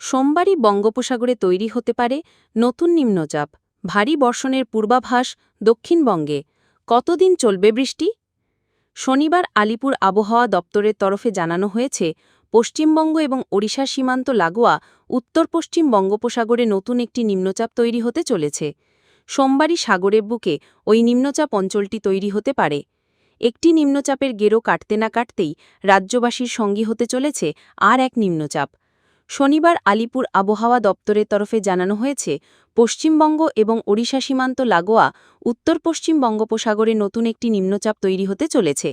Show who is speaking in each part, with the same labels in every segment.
Speaker 1: সোমবারই বঙ্গোপসাগরে তৈরি হতে পারে নতুন নিম্নচাপ, ভারী বর্ষণের পূর্বাভাস দক্ষিণবঙ্গে। কতদিন চলবে বৃষ্টি? শনিবার আলিপুর আবহাওয়া দপ্তরের তরফে জানানো হয়েছে, পশ্চিমবঙ্গ এবং ওড়িশা সীমান্ত লাগোয়া উত্তর পশ্চিম বঙ্গোপসাগরে নতুন একটি নিম্নচাপ তৈরি হতে চলেছে। সোমবারই সাগরের বুকে ওই নিম্নচাপ অঞ্চলটি তৈরি হতে পারে। একটি নিম্নচাপের গেরো কাটতে না কাটতেই রাজ্যবাসীর সঙ্গী হতে চলেছে আর এক নিম্নচাপ। শনিবার আলিপুর আবহাওয়া দপ্তরের তরফে জানানো হয়েছে, পশ্চিমবঙ্গ এবং ওড়িশা সীমান্ত লাগোয়া, উত্তর পশ্চিম বঙ্গোপসাগরে নতুন একটি নিম্নচাপ তৈরি হতে চলেছে।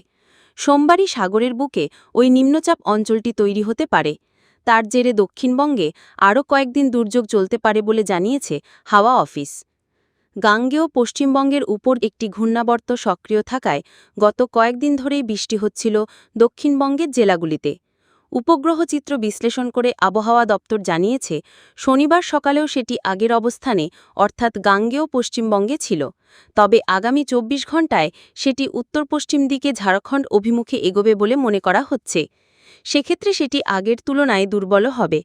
Speaker 1: সোমবারই সাগরের বুকে ওই নিম্নচাপ অঞ্চলটি তৈরি হতে পারে। তার জেরে দক্ষিণবঙ্গে আরও কয়েকদিন দুর্যোগ চলতে পারে বলে জানিয়েছে হাওয়া অফিস। গাঙ্গেয় পশ্চিমবঙ্গের উপর একটি ঘূর্ণাবর্ত সক্রিয় থাকায় গত কয়েকদিন ধরেই বৃষ্টি হচ্ছিল দক্ষিণবঙ্গের জেলাগুলিতে। উপগ্রহ চিত্র বিশ্লেষণ করে আবহাওয়া দপ্তর জানিয়েছে, শনিবার সকালেও সেটি আগের অবস্থানে, অর্থাৎ গাঙ্গেয় পশ্চিমবঙ্গে ছিল। তবে আগামী চব্বিশ ঘণ্টায় সেটি উত্তর পশ্চিম দিকে ঝাড়খণ্ড অভিমুখে এগোবে বলে মনে করা হচ্ছে। সেক্ষেত্রে সেটি আগের তুলনায় দুর্বল হবে।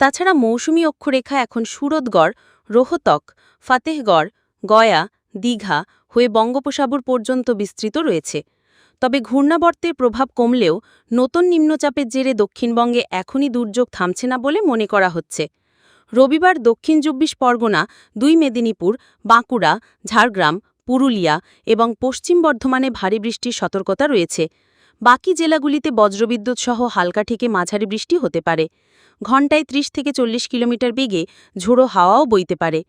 Speaker 1: তাছাড়া মৌসুমি অক্ষরেখা এখন সুরতগড়, রোহতক, ফাতেহগড়, গয়া, দীঘা হয়ে বঙ্গোপসাগর পর্যন্ত বিস্তৃত রয়েছে। তবে ঘূর্ণাবর্তের প্রভাব কমলেও নতুন নিম্নচাপের জেরে দক্ষিণবঙ্গে এখনই দুর্যোগ থামছে না বলে মনে করা হচ্ছে। রবিবার দক্ষিণ চব্বিশ পরগনা, দুই মেদিনীপুর, বাঁকুড়া, ঝাড়গ্রাম, পুরুলিয়া এবং পশ্চিম বর্ধমানে ভারী বৃষ্টির সতর্কতা রয়েছে। বাকি জেলাগুলিতে বজ্রবিদ্যুৎ সহ হালকা থেকে মাঝারি বৃষ্টি হতে পারে। ঘণ্টায় ৩০ থেকে চল্লিশ কিলোমিটার বেগে ঝোড়ো হাওয়াও বইতে পারে।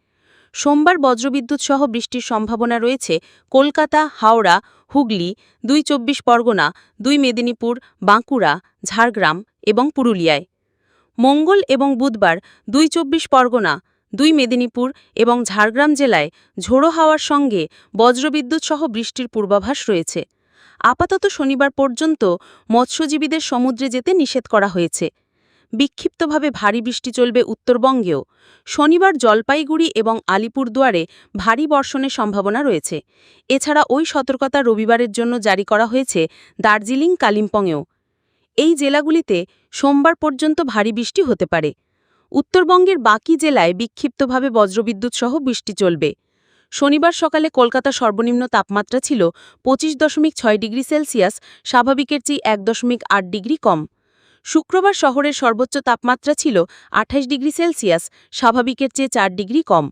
Speaker 1: সোমবার বজ্রবিদ্যুৎ সহ বৃষ্টির সম্ভাবনা রয়েছে কলকাতা, হাওড়া, হুগলি, দুই চব্বিশ পরগনা, দুই মেদিনীপুর, বাঁকুড়া, ঝাড়গ্রাম এবং পুরুলিয়ায়। মঙ্গল এবং বুধবার দুই চব্বিশ পরগনা, দুই মেদিনীপুর এবং ঝাড়গ্রাম জেলায় ঝোড়ো হাওয়ার সঙ্গে বজ্রবিদ্যুৎ সহ বৃষ্টির পূর্বাভাস রয়েছে। আপাতত শনিবার পর্যন্ত মৎস্যজীবীদের সমুদ্রে যেতে নিষেধ করা হয়েছে। বিক্ষিপ্তভাবে ভারী বৃষ্টি চলবে উত্তরবঙ্গেও। শনিবার জলপাইগুড়ি এবং আলিপুরদুয়ারে ভারী বর্ষণের সম্ভাবনা রয়েছে। এছাড়া ওই সতর্কতা রবিবারের জন্য জারি করা হয়েছে দার্জিলিং, কালিম্পংয়েও। এই জেলাগুলিতে সোমবার পর্যন্ত ভারী বৃষ্টি হতে পারে। উত্তরবঙ্গের বাকি জেলায় বিক্ষিপ্তভাবে বজ্রবিদ্যুৎ সহ বৃষ্টি চলবে। শনিবার সকালে কলকাতা সর্বনিম্ন তাপমাত্রা ছিল পঁচিশ দশমিক ছয় ডিগ্রি সেলসিয়াস, স্বাভাবিকের চেয়ে এক দশমিক আট ডিগ্রি কম। শুক্রবার শহরের সর্বোচ্চ তাপমাত্রা ছিল আঠাশ ডিগ্রি সেলসিয়াস স্বাভাবিকের চেয়ে চার ডিগ্রি কম।